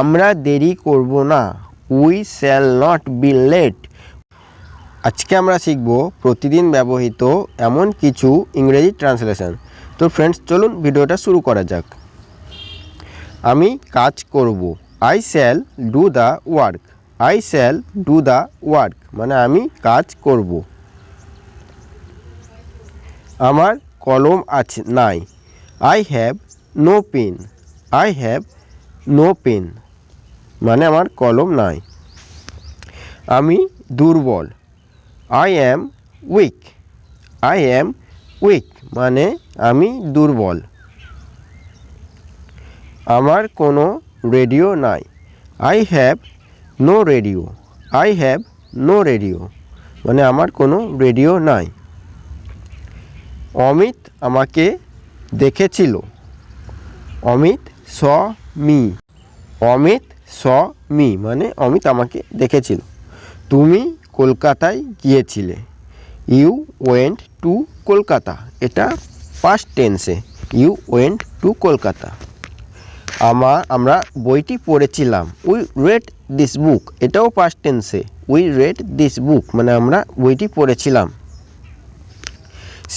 আমরা দেরি করব না। We shall not be late আজকে আমরা শিখব প্রতিদিন ব্যবহৃত এমন কিছু ইংরেজি ট্রান্সলেশন। তো ফ্রেন্ডস চলুন ভিডিওটা শুরু করা যাক। আমি কাজ করব। I shall do the work I shall do the work মানে আমি কাজ করব। আমার কলম আছে, নাই। I have no pen I have no pen মানে আমার কলম নাই। আমি দুর্বল। I am weak I am weak মানে আমি দুর্বল। আমার কোনো রেডিও নাই। I have no radio I have no radio মানে আমার কোনো রেডিও নাই। অমিত আমাকে দেখেছিল। Amit saw me Amit saw, me মানে অমিত আমাকে দেখেছিল। তুমি কলকাতায় গিয়েছিলে। You went to Kolkata. এটা পাস্ট টেন্সে ইউ ওয়েন্ট টু কলকাতা। আমার আমরা বইটি পড়েছিলাম। We read this book. এটাও পাস্ট টেন্সে উই রেড দিস বুক। মানে আমরা বইটি পড়েছিলাম।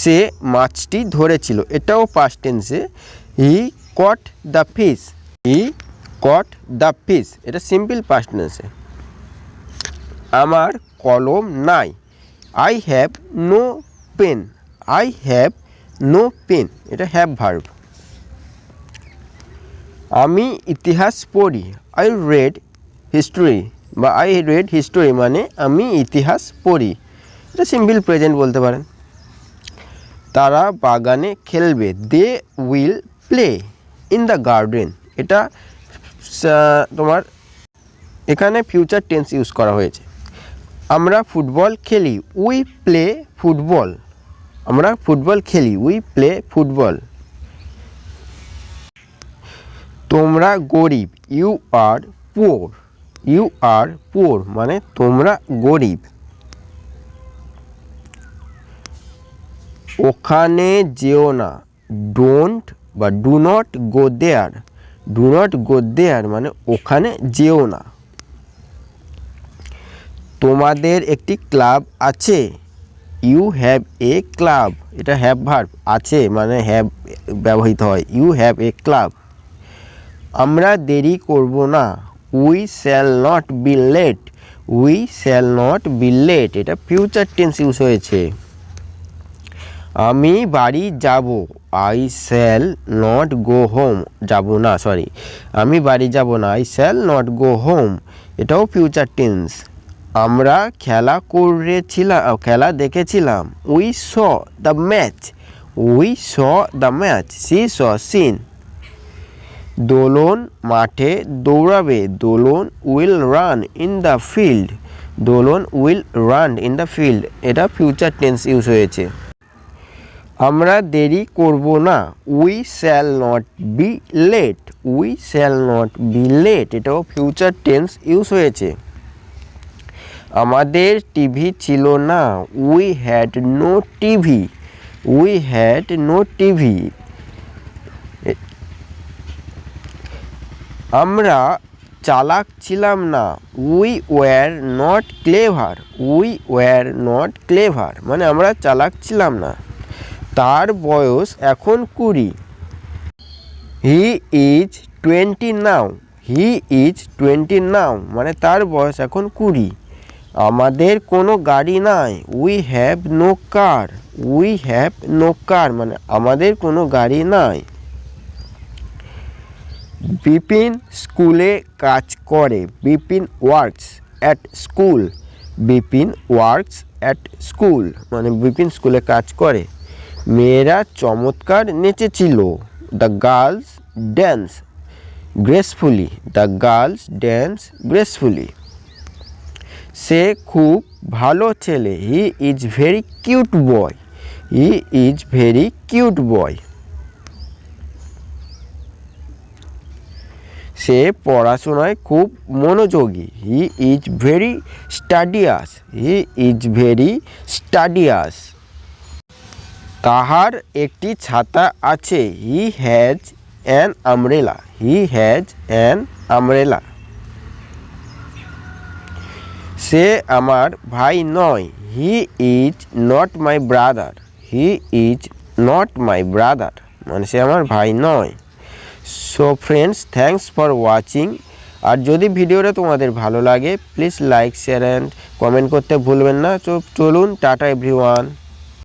সে মাছটি ধরেছিল। এটাও পাস্ট টেন্সে he caught the fish he caught the fish এটা সিম্পল পাস্ট টেন্সে আমার কলম নাই। I have no pen I have no pen এটা হ্যাভ ভার্ব আমি ইতিহাস পড়ি। আই রেড হিস্টোরি বা আই রেড হিস্টোরি মানে আমি ইতিহাস পড়ি। এটা সিম্পল প্রেজেন্ট বলতে পারেন। তারা বাগানে খেলবে। They will play in the garden এটা তোমার এখানে ফিউচার টেন্স ইউজ করা হয়েছে। আমরা ফুটবল খেলি উই প্লে ফুটবল আমরা ফুটবল খেলি উই প্লে ফুটবল তোমরা গরিব you are poor you are poor মানে তোমরা গরিব। ওখানে যেও না। ডোন্ট বা do not go there do not go there মানে ওখানে যেও না। তোমাদের একটি ক্লাব আছে। ইউ হ্যাভ এ ক্লাব এটা হ্যাভ ভার্ব আছে মানে হ্যাভ ব্যবহৃত হয়। ইউ হ্যাভ এ ক্লাব আমরা দেরি করব না। We shall not be late we shall not be late এটা ফিউচার টেন্স ইউজ হয়েছে। আমি বাড়ি যাব। I shall not go home যাব না সরি আমি বাড়ি যাব না। I shall not go home এটাও ফিউচার টেন্স আমরা খেলা করেছিলাম খেলা দেখেছিলাম। We saw the match we saw the match see saw seen Dolon মাঠে দৌড়াবে। Dolon will run in the field Dolon will run in the field এটা future tense use হয়েছে। আমরা দেরি করব না। We shall not be late we shall not be late এটাও future tense use হয়েছে। আমাদের টিভি ছিল না। We had no TV we had no TV আমরা চালাক ছিলাম না। We were not clever we were not clever মানে আমরা চালাক ছিলাম না। তার বয়স এখন কুড়ি। He is twenty now he is twenty now মানে তার বয়স এখন কুড়ি। আমাদের কোনো গাড়ি নাই। We have no car we have no car মানে আমাদের কোনো গাড়ি নাই। বিপিন স্কুলে কাজ করে। Bipin works at school Bipin works at school মানে বিপিন স্কুলে কাজ করে। মেয়েরা চমৎকার নেচেছিল। The girls dance gracefully the girls dance gracefully সে খুব ভালো ছেলে। He is very cute boy he is very cute boy সে পড়াশোনায় খুব মনোযোগী। He is very studious he is very studious তাহার একটি ছাতা আছে? He has an umbrella he has an umbrella সে আমার ভাই নয়। He is not my brother he is not my brother মানে সে আমার ভাই নয়। So friends thanks for watching আর যদি ভিডিওটা তোমাদের ভালো লাগে please like share and comment করতে ভুলবেন না। চলুন, টাটা এভরিওয়ান